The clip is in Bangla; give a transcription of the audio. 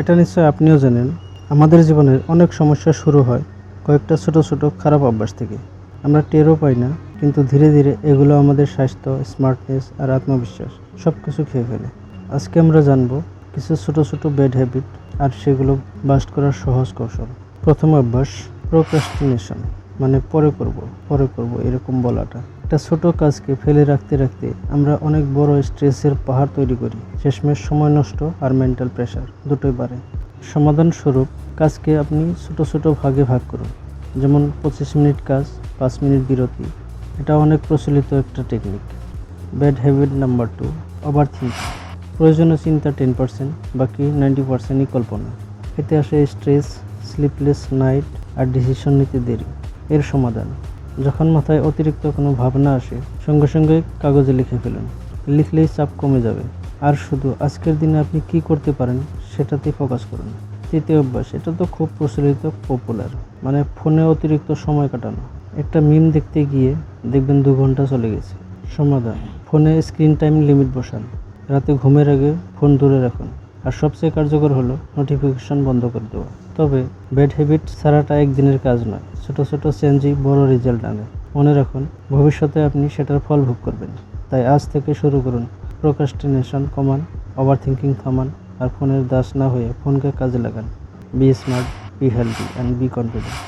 এটা নিশ্চয় আপনিও জানেন, আমাদের জীবনের অনেক সমস্যা শুরু হয় কয়েকটা ছোট ছোট খারাপ অভ্যাস থেকে। আমরা টেরও পাই না, কিন্তু ধীরে ধীরে এগুলো আমাদের স্বাস্থ্য, স্মার্টনেস আর আত্মবিশ্বাস সব কিছু খেয়ে ফেলে। আজকে আমরা জানব কিছু ছোট ছোট ব্যাড হ্যাবিট আর সেগুলো বাস্ট করার সহজ কৌশল। প্রথম অভ্যাস, প্রোক্রাস্টিনেশন। মানে পরে করব পরে করব এরকম বলাটা। একটা ছোট কাজকে ফেলে রাখতে রাখতে আমরা অনেক বড় স্ট্রেসের পাহাড় তৈরি করি। শেষমেশ সময় নষ্ট আর মেন্টাল প্রেশার দুটোই বাড়ে। সমাধান স্বরূপ কাজকে আপনি ছোট ছোট ভাগে ভাগ করুন। যেমন পঁচিশ মিনিট কাজ, পাঁচ মিনিট বিরতি। এটা অনেক প্রচলিত একটা technique bad habit number two overthinking প্রয়োজনীয় চিন্তা টেন পার্সেন্ট বাকি নাইনটি পার্সেন্টই কল্পনা। এতে আসে স্ট্রেস স্লিপলেস নাইট আর ডিসিশন নিতে দেরি। এর সমাধান। যখন মাথায় অতিরিক্ত কোনো ভাবনা আসে, সঙ্গে সঙ্গে কাগজে লিখে ফেলুন। লিখলেই চাপ কমে যাবে। আর শুধু আজকের দিনে আপনি কি করতে পারেন সেটাতেই ফোকাস করুন। তৃতীয় অভ্যাস, এটা তো খুব প্রচলিত পপুলার মানে ফোনে অতিরিক্ত সময় কাটানো। একটা মিম দেখতে গিয়ে দেখবেন দু ঘণ্টা চলে গেছে। সমাধান, ফোনে স্ক্রিন টাইম লিমিট বসান। রাতে ঘুমের আগে ফোন দূরে রাখুন। আর সবচেয়ে কার্যকর হলো নোটিফিকেশন বন্ধ করে দেওয়া। তবে ব্যাড হ্যাবিট ছাড়াটা একদিনের কাজ নয়, ছোট ছোট চেঞ্জই বড় রেজাল্ট আনে। মনে রাখুন, ভবিষ্যতে আপনি সেটার ফল ভোগ করবেন। তাই আজ থেকে শুরু করুন প্রোকাস্টিনেশন কমান ওভার থিঙ্কিং থামান, আর ফোনের দাস না হয়ে ফোনকে কাজে লাগান। Be smart be healthy and be confident